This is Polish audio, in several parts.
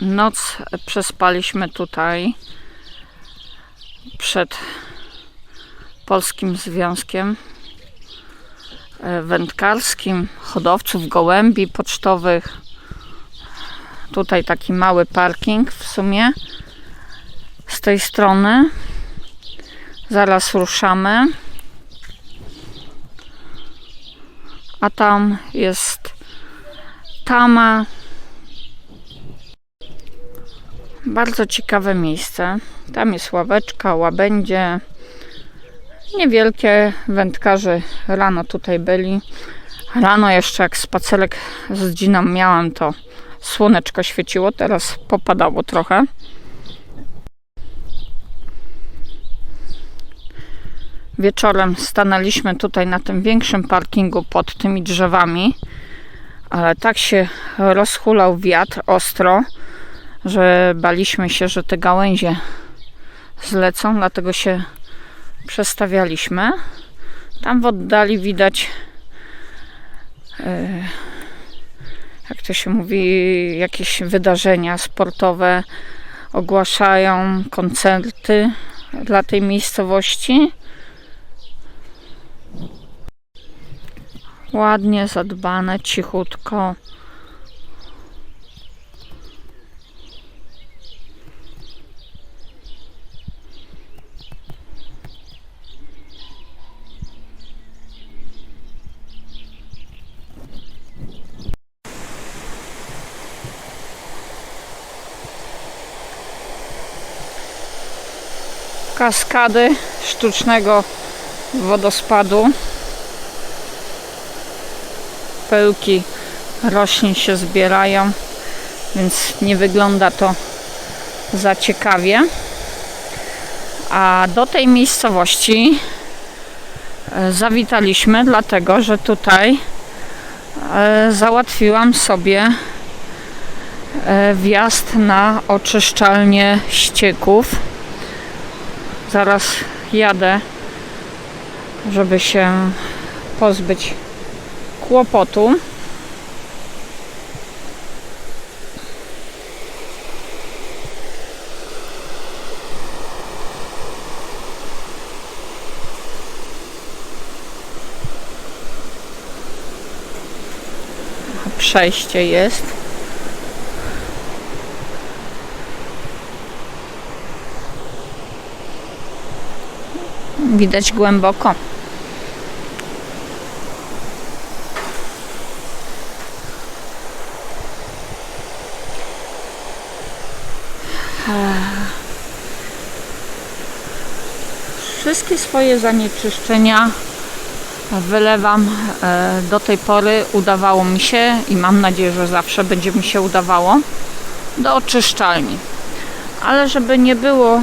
Noc przespaliśmy tutaj przed Polskim Związkiem e, Wędkarskim, hodowców gołębi pocztowych. Tutaj taki mały parking w sumie z tej strony. Zaraz ruszamy. A tam jest tama. Bardzo ciekawe miejsce. Tam jest ławeczka, łabędzie. Niewielkie wędkarze rano tutaj byli. Rano jeszcze jak spacerek z dziną miałam, to słoneczko świeciło. Teraz popadało trochę. Wieczorem stanęliśmy tutaj na tym większym parkingu pod tymi drzewami, ale tak się rozhulał wiatr ostro, że baliśmy się, że te gałęzie zlecą, dlatego się przestawialiśmy. Tam w oddali widać, e, jak to się mówi, jakieś wydarzenia sportowe ogłaszają, koncerty dla tej miejscowości. Ładnie zadbane, cichutko. Kaskady sztucznego wodospadu. Pełki roślin się zbierają, więc nie wygląda to za ciekawie. A do tej miejscowości e, zawitaliśmy, dlatego że tutaj e, załatwiłam sobie e, wjazd na oczyszczalnię ścieków. Zaraz jadę, żeby się pozbyć kłopotu. Przejście jest. Widać głęboko. Wszystkie swoje zanieczyszczenia wylewam e, do tej pory. Udawało mi się i mam nadzieję, że zawsze będzie mi się udawało do oczyszczalni. Ale żeby nie było,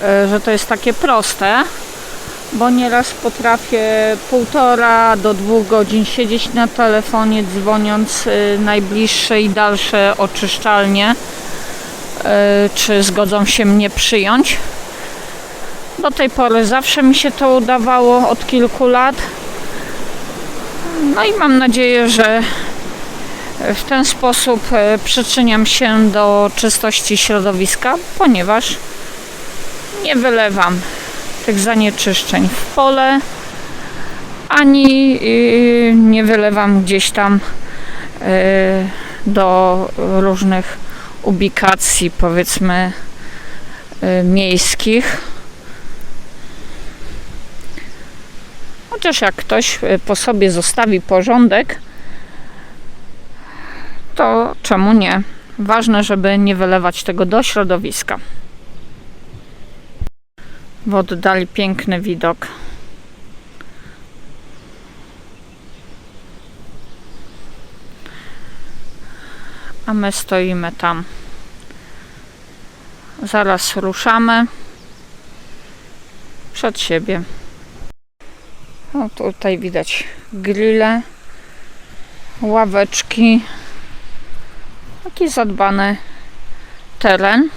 że to jest takie proste, bo nieraz potrafię półtora do dwóch godzin siedzieć na telefonie, dzwoniąc y, najbliższe i dalsze oczyszczalnie, y, czy zgodzą się mnie przyjąć. Do tej pory zawsze mi się to udawało od kilku lat. No i mam nadzieję, że w ten sposób przyczyniam się do czystości środowiska, ponieważ nie wylewam tych zanieczyszczeń w pole, ani y, nie wylewam gdzieś tam y, do różnych ubikacji, powiedzmy, y, miejskich. Chociaż jak ktoś po sobie zostawi porządek, to czemu nie? Ważne, żeby nie wylewać tego do środowiska. W oddali piękny widok. A my stoimy tam. Zaraz ruszamy przed siebie. O, tutaj widać grille, ławeczki. Taki zadbany teren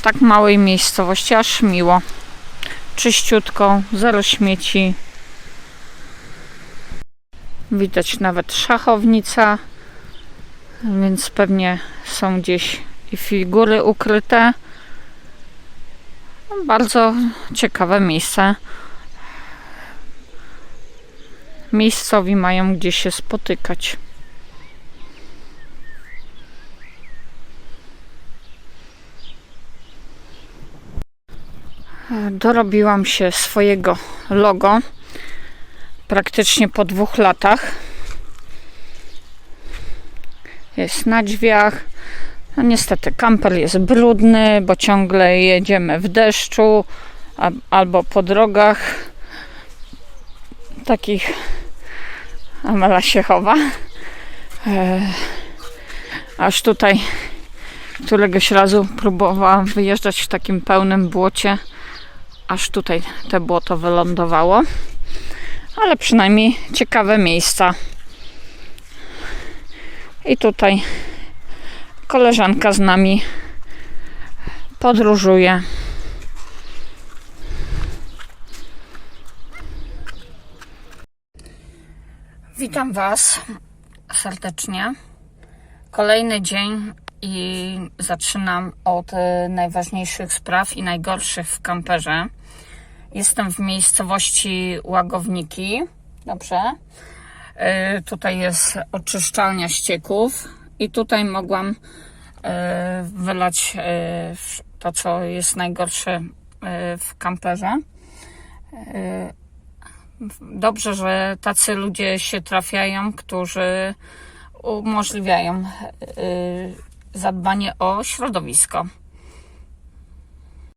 w tak małej miejscowości, aż miło. Czyściutko, zero śmieci. Widać nawet szachownica więc pewnie są gdzieś i figury ukryte. No, Bardzo ciekawe miejsce. Miejscowi mają gdzie się spotykać. Dorobiłam się swojego logo praktycznie po dwóch latach. Jest na drzwiach. No niestety kamper jest brudny, bo ciągle jedziemy w deszczu a- albo po drogach takich Amela się chowa. E, aż tutaj któregoś razu próbowałam wyjeżdżać w takim pełnym błocie, aż tutaj te błoto wylądowało. Ale przynajmniej ciekawe miejsca. I tutaj koleżanka z nami podróżuje. Witam Was serdecznie. Kolejny dzień i zaczynam od e, najważniejszych spraw i najgorszych w kamperze. Jestem w miejscowości Łagowniki. Dobrze. E, Tutaj jest oczyszczalnia ścieków i tutaj mogłam e, wylać to, co jest najgorsze w kamperze. Dobrze, że tacy ludzie się trafiają, którzy umożliwiają zadbanie o środowisko.